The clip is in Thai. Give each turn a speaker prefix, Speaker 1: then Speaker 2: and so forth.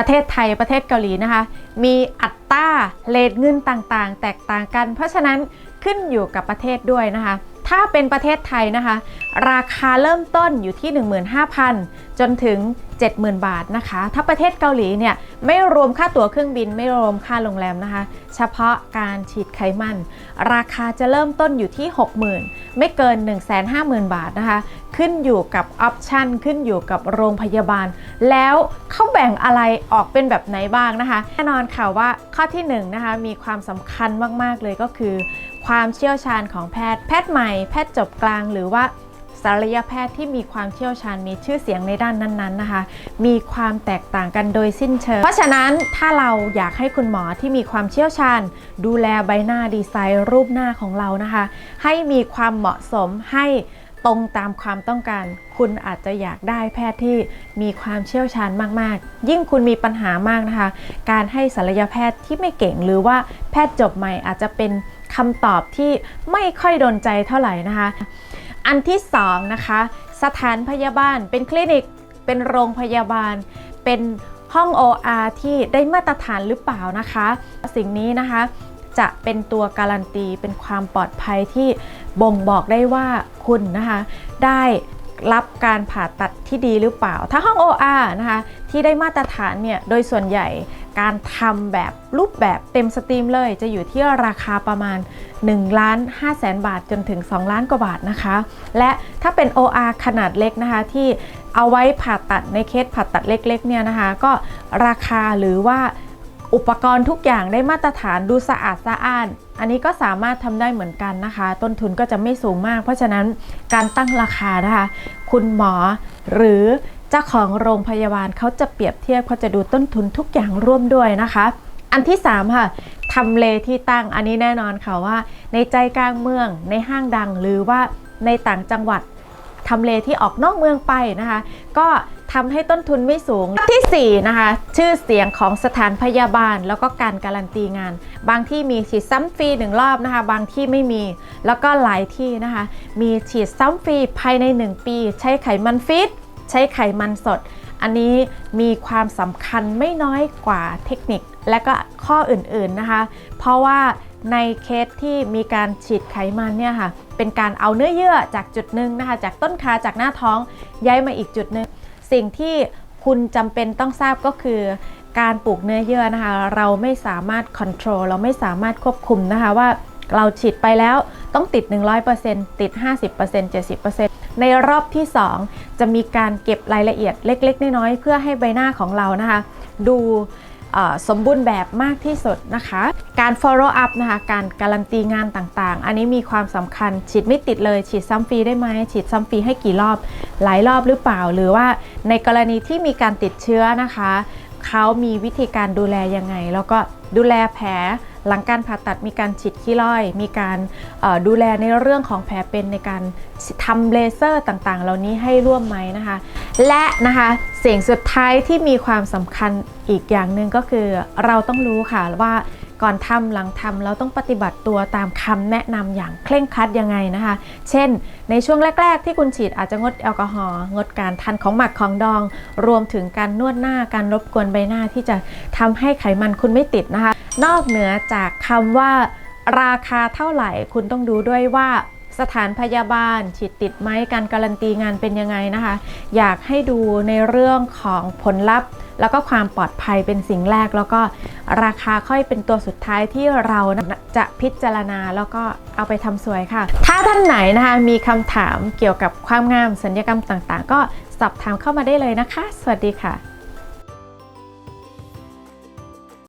Speaker 1: ประเทศไทยประเทศเกาหลีนะคะ มีอัตราเลทเงินต่างๆ แตกต่างกัน เพราะฉะนั้นขึ้นอยู่กับประเทศด้วยนะคะ ถ้าเป็นประเทศไทยนะคะ ราคาเริ่มต้นอยู่ที่ 15,000 จนถึง 70,000 บาทนะคะ ถ้าประเทศเกาหลีเนี่ยไม่รวมค่าตั๋วเครื่องบินไม่รวมค่าโรงแรมนะคะ เฉพาะการฉีดไขมัน ราคาจะเริ่มต้นอยู่ที่ 60,000 ไม่เกิน 150,000 บาทนะคะ ขึ้นอยู่กับออปชันขึ้นอยู่กับโรงพยาบาล แล้วเขาแบ่งอะไรออกเป็นแบบไหนบ้างนะคะ แน่นอนค่ะว่าข้อที่1นงนะคะมีความสำคัญมาก ๆ เลยก็คือ ความเชี่ยวชาญของแพทย์ แพทย์ใหม่ แพทย์จบกลาง หรือว่าศัลยแพทย์ที่มีความเชี่ยวชาญมีชื่อเสียงในด้านนั้นๆนะคะ มีความแตกต่างกันโดยสิ้นเชิง เพราะฉะนั้นถ้าเราอยากให้คุณหมอที่มีความเชี่ยวชาญ ดูแลใบหน้าดีไซน์รูปหน้าของเรานะคะ ให้มีความเหมาะสมให้ตรงตามความต้องการ คุณอาจจะอยากได้แพทย์ที่มีความเชี่ยวชาญมาก ๆ ยิ่งคุณมีปัญหามากนะคะ การให้ศัลยแพทย์ที่ไม่เก่งหรือว่าแพทย์จบใหม่อาจจะเป็น คำตอบที่ไม่ค่อยโดนใจเท่าไหร่นะคะ อันที่สองนะคะ สถานพยาบาล เป็นคลินิก เป็นโรงพยาบาล เป็นห้อง OR ที่ได้มาตรฐานหรือเปล่านะคะ สิ่งนี้นะคะจะเป็นตัวการันตีเป็นความปลอดภัยที่บ่งบอกได้ว่าคุณนะคะ ได้ รับการผ่าตัดที่ดีหรือเปล่า ถ้าห้อง OR นะคะที่ได้มาตรฐานเนี่ยโดยส่วนใหญ่การทำแบบรูปแบบเต็มสตรีมเลย จะอยู่ที่ราคาประมาณ1ล้าน5แสนบาทจนถึง 2 ล้านกว่าบาทนะคะ และถ้าเป็น OR ขนาดเล็กนะคะที่เอาไว้ผ่าตัดในเคสผ่าตัดเล็กๆเนี่ยนะคะ ก็ราคาหรือว่า อุปกรณ์ทุกอย่างได้มาตรฐานดูสะอาดสะอ้าน อันนี้ก็สามารถทำได้เหมือนกันนะคะ ต้นทุนก็จะไม่สูงมาก เพราะฉะนั้นการตั้งราคานะคะ คุณหมอหรือเจ้าของโรงพยาบาลเขาจะเปรียบเทียบเขาจะดูต้นทุนทุกอย่างร่วมด้วยนะคะ อันที่ 3 ค่ะทำเลที่ตั้งอันนี้แน่นอนค่ะว่า ในใจกลางเมืองในห้างดังหรือว่าในต่างจังหวัดทำเลที่ออกนอกเมืองไปนะคะ ก็ ทำให้ต้นทุนไม่สูงที่4นะคะชื่อเสียงของสถานพยาบาล แล้วก็การการันตีงาน บางที่มีฉีดซ้ำฟรีหนึ่งรอบนะคะ บางที่ไม่มีแล้วก็หลายที่นะคะ มีฉีดซ้ำฟรีภายใน 1 ปี ใช้ไขมันฟิตใช้ไขมันสด อันนี้มีความสำคัญไม่น้อยกว่าเทคนิคและก็ข้ออื่นๆนะคะ เพราะว่าในเคสที่มีการฉีดไขมันเนี่ยค่ะ เป็นการเอาเนื้อเยื่อจากจุดหนึ่งนะคะ จากต้นขาจากหน้าท้องย้ายมาอีกจุดหนึ่ง สิ่งที่คุณจำเป็นต้องทราบก็คือการปลูกเนื้อเยื่อนะคะ เราไม่สามารถควบคุมเราไม่สามารถควบคุมนะคะว่าเราฉีดไปแล้วต้องติด 100%ติด 50% 70%ในรอบที่ 2 จะมีการเก็บรายละเอียดเล็ก ๆ น้อยๆเพื่อให้ใบหน้าของเรานะคะ ดู สมบูรณ์แบบมากที่สุดนะคะ การ follow up นะคะ การการันตีงานต่างๆ อันนี้มีความสำคัญ ฉีดไม่ติดเลย ฉีดซ้ำฟรีได้ไหม ฉีดซ้ำฟรีให้กี่รอบ หลายรอบหรือเปล่า หรือว่าในกรณีที่มีการติดเชื้อนะคะ เขามีวิธีการดูแลยังไง แล้วก็ดูแลแผลหลังการผ่าตัดมีการฉีดขี้ร่อย มีการดูแลในเรื่องของแผลเป็นในการทำเลเซอร์ต่างๆ เหล่านี้ให้ร่วมไหมนะคะ และนะคะสิ่งสุดท้ายที่มีความสำคัญอีกอย่างหนึ่งก็คือเราต้องรู้ค่ะว่าก่อนทำหลังทำเราต้องปฏิบัติตัวตามคำแนะนำอย่างเคร่งครัดยังไงนะคะ เช่น ในช่วงแรก ๆ ที่คุณฉีดอาจจะงดแอลกอฮอล์งดการทานของหมักของดอง รวมถึงการนวดหน้าการรบกวนใบหน้าที่จะทำให้ไขมันคุณไม่ติดนะคะ นอกเหนือจากคำว่าราคาเท่าไหร่คุณต้องดูด้วยว่า สถานพยาบาล ฉีดติดไหมการการันตีงานเป็นยังไงนะคะ อยากให้ดูในเรื่องของผลลัพธ์ แล้วก็ความปลอดภัยเป็นสิ่งแรก แล้วก็ราคาค่อยเป็นตัวสุดท้ายที่เราจะพิจารณาแล้วก็เอาไปทำสวยค่ะ ถ้าท่านไหนนะคะมีคำถามเกี่ยวกับความงามสัญญกรรมต่างๆ ก็สอบถามเข้ามาได้เลยนะคะ สวัสดีค่ะ